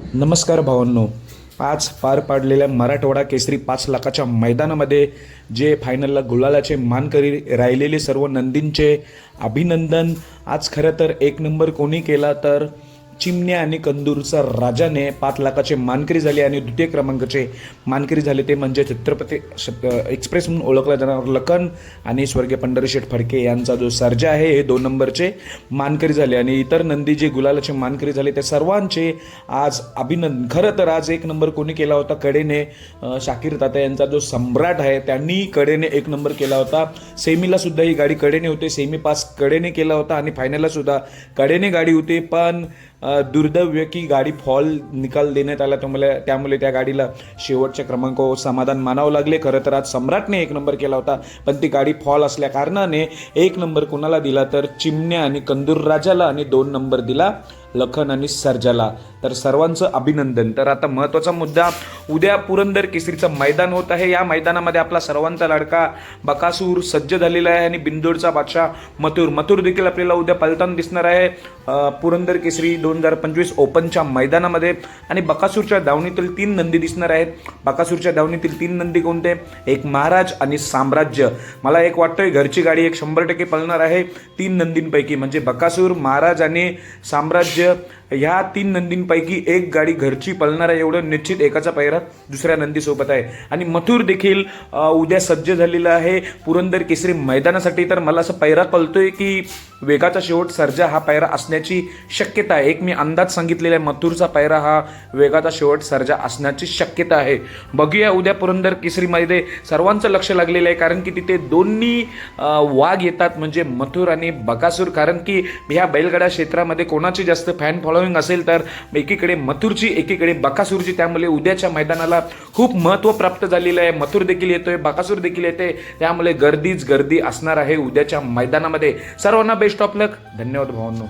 नमस्कार भावांनो. आज पार पाडलेल्या मराठवाडा केसरी पाच लाखाच्या मैदानामध्ये जे फायनलला गुलालाचे मानकरी राहिलेले सर्व नंदींचे अभिनंदन. आज खरं तर एक नंबर कोणी केला तर चिमण्या आणि कंदूरचा राजाने पाच लाखाचे मानकरी झाले आणि द्वितीय क्रमांकाचे मानकरी झाले. ते म्हणजे छत्रपती एक्सप्रेस म्हणून ओळखला जाणार लखन आणि स्वर्गीय पंढरीशेठ फडके यांचा जो सर्जा आहे हे दोन नंबरचे मानकरी झाले. आणि इतर नंदी जे गुलालाचे मानकरी झाले. ते सर्वांचे आज अभिनंदन. खरं तर आज एक नंबर कोणी केला होता? कडेने शाकीर तात्या यांचा जो सम्राट आहे त्यांनी कडेने एक नंबर केला होता. सेमीला सुद्धा ही गाडी कडेने होते. सेमी पास कडेने केला होता आणि फायनलला सुद्धा कडेने गाडी होती. पण दुर्दैव की गाडी फॉल निकाल देण्यात आला. त्यामुळे त्यामुळे त्या गाडीला शेवटच्या क्रमांकावर समाधान मानावं लागले. खरं तर आज सम्राटने एक नंबर केला होता पण ती गाडी फॉल असल्या कारणाने एक नंबर कोणाला दिला तर चिमण्या आणि कंदूर राजाला आणि दोन नंबर दिला लखन आणि सर्जाला. तर सर्वांचं अभिनंदन. तर आता महत्त्वाचा मुद्दा उद्या पुरंदर केसरीचं मैदान होत आहे. या मैदानामध्ये आपला सर्वांचा लाडका बकासूर सज्ज झालेला आहे आणि बिंदोडचा बादशाह मथुर. मथुर देखील आपल्याला उद्या पलताना दिसणार आहे. पुरंदर केसरी दोन हजार पंचवीस ओपनच्या मैदानामध्ये आणि बकासूरच्या दावणीतील तीन नंदी दिसणार आहेत. बकासूरच्या दावणीतील तीन नंदी कोणते? एक महाराज आणि साम्राज्य. मला एक वाटतंय घरची गाडी एक शंभर टक्के पळणार आहे तीन नंदींपैकी. म्हणजे बकासूर महाराज आणि साम्राज्य ह्या तीन नंदींपैकी एक गाडी घरची पळणार आहे एवढं निश्चित एकाचा पैरा दुसऱ्या नंदीसोबत आहे. आणि मथुर देखील उद्या सज्ज झालेला आहे. पुरंदर केसरी मैदानासाठी. तर मला असं पैरा कळतोय की वेगाचा शेवट सर्जा हा पैरा असण्याची शक्यता आहे. एक मी अंदाज सांगितलेला आहे मथुरचा पैरा हा वेगाचा शेवट सर्जा असण्याची शक्यता आहे. बघूया उद्या पुरंदर केसरीमध्ये सर्वांचं लक्ष लागलेलं आहे कारण की तिथे दोन्ही वाघ येतात म्हणजे मथुर आणि बकासूर. कारण की ह्या बैलगाडा क्षेत्रामध्ये कोणाची जास्त फॅन फॉलोईंग असेल तर एकीकडे मथुरची एकीकडे बकासूरची. त्यामुळे उद्याच्या मैदानाला खूप महत्त्व प्राप्त झालेलं आहे. मथुर देखील येतोय बाकासूर देखील येते. त्यामुळे गर्दीच गर्दी असणार आहे उद्याच्या मैदानामध्ये. सर्वांना बेस्ट ऑफ लक धन्यवाद भावांनो.